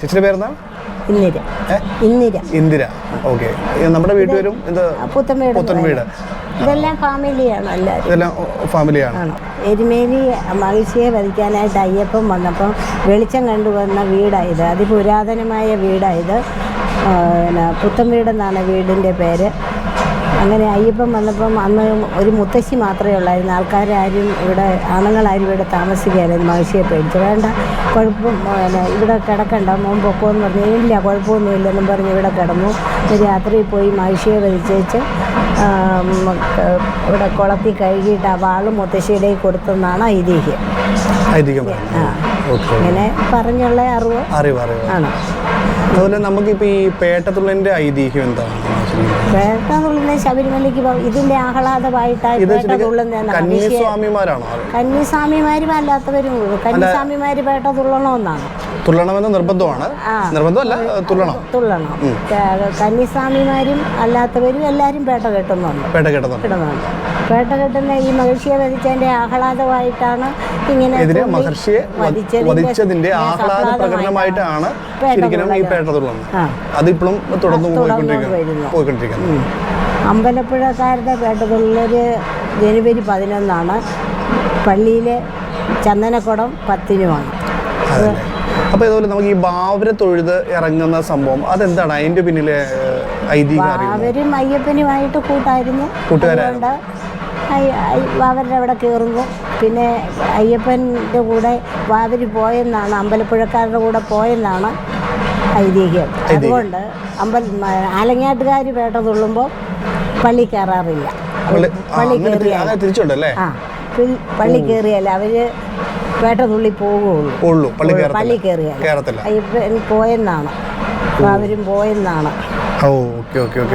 ചേച്ചിയുടെ പേരെന്താ? ഇന്ദിര? ഇന്ദിര. ഇന്ദിര. ഓക്കെ. നമ്മുടെ വീട്ടുപേരും ഇത് പുത്തമ്പേട് പുത്തൻവീട് ഇതെല്ലാം ഫാമിലിയാണ് എല്ലാവരും. ഇതെല്ലാം ഫാമിലിയാണ് എരുമേലി മഹിഷിയെ വധിക്കാനായിട്ട് അയ്യപ്പം വന്നപ്പം വെളിച്ചം കണ്ടുവന്ന വീടായത് അതിപുരാതനമായ വീടായത് പിന്നെ പുത്തൻവീടെന്നാണ് വീടിന്റെ പേര്. അങ്ങനെ അയ്യപ്പം വന്നപ്പം അന്ന് ഒരു മുത്തശ്ശി മാത്രമേ ഉള്ളായിരുന്നു. ആൾക്കാരും ഇവിടെ ആണുങ്ങളാരും ഇവിടെ താമസിക്കുകയായിരുന്നു മഹർഷിയെ പേടിച്ച്. വേണ്ട കുഴപ്പം ഇവിടെ കിടക്കണ്ട മോൻ പൊക്കോന്ന് പറഞ്ഞു. ഇല്ല കുഴപ്പമൊന്നുമില്ലെന്നും പറഞ്ഞ് ഇവിടെ കിടന്നു. രാത്രി പോയി മഹർഷിയെ വലിച്ചേച്ച് ഇവിടെ കുളത്തിൽ കഴുകിയിട്ട് ആ വാളും മുത്തശ്ശിയുടെ കൊടുത്തെന്നാണ് ഐതിഹ്യം. ഇങ്ങനെ പറഞ്ഞുള്ള അറിവ് അറിവ് അറിവ്. ആണ്. അതുപോലെ നമുക്കിപ്പോൾ ഈ പേട്ടത്തുള്ളതിന്റെ ഐതിഹ്യം എന്താണ്? പേട്ട തുള്ളുന്ന ശബരിമലയ്ക്ക് ഇതിന്റെ ആഹ്ലാദമായിട്ടാണ് കന്യാസ്വാമിമാരാണോ? കന്നിസ്വാമിമാരും അല്ലാത്തവരും കന്നിസ്വാമിമാര് പേട്ട തുള്ളണമെന്നാണ് തുള്ളണമെന്ന് നിർബന്ധമാണ്. നിർബന്ധമല്ല തുള്ളണം. തുള്ളണം. കന്നിസ്വാമിമാരും അല്ലാത്തവരും എല്ലാരും പേട്ട കെട്ടുന്നുണ്ട്. പേട്ട കെട്ടുന്നുണ്ട്. പേട്ട കെട്ടുന്ന ഈ മഹർഷിയെ വധിച്ചതിന്റെ ആഹ്ലാദമായിട്ടാണ് ഇങ്ങനെ ഇതിന് മഹർഷിയെ വധിച്ചതിന്റെ ആഹ്ലാദ പ്രകടനമായിട്ടാണ് ശരിക്കും ഈ. പേട്ട തുള്ളുന്നത്. അതിപ്പോഴും തുടർന്ന് പോയിക്കൊണ്ടിരിക്കുന്നു. അമ്പലപ്പുഴക്കാരുടെ പേട്ടതുള്ളർ ജനുവരി പതിനൊന്നാണ്. പള്ളിയിലെ ചന്ദനക്കുടം പത്തിനുമാണ്. അപ്പോൾ ഇതുപോലെ നമുക്ക് ഈ ബാവര തൊഴുത് ഇറങ്ങുന്ന സംഭവം അതെന്താണ്? അതിന്റെ പിന്നിലെ ഐതിഹ്യം അയ്യപ്പനുമായിട്ട് കൂട്ടായിരുന്നു. അയ്യ- വാവരുടെ അവിടെ കയറുന്നു. പിന്നെ അയ്യപ്പന്റെ കൂടെ വാവരി പോയെന്നാണ് അമ്പലപ്പുഴക്കാരുടെ കൂടെ പോയെന്നാണ് ഐതിഹ്യം. അതുകൊണ്ട് അമ്പൽ ആലങ്ങാട്ടുകാർ വേട്ട തുള്ളുമ്പോൾ പള്ളി കയറാറില്ല. പള്ളി കയറിയാൽ. പള്ളി കയറിയാൽ അവർ പേട്ട തുള്ളി പോകുള്ളൂ. ഉള്ളൂ. പള്ളി പള്ളി കയറിയാൽ കയറത്തില്ല. പോയെന്നാണ്. അവരും പോയെന്നാണ്. Oh okay okay okay.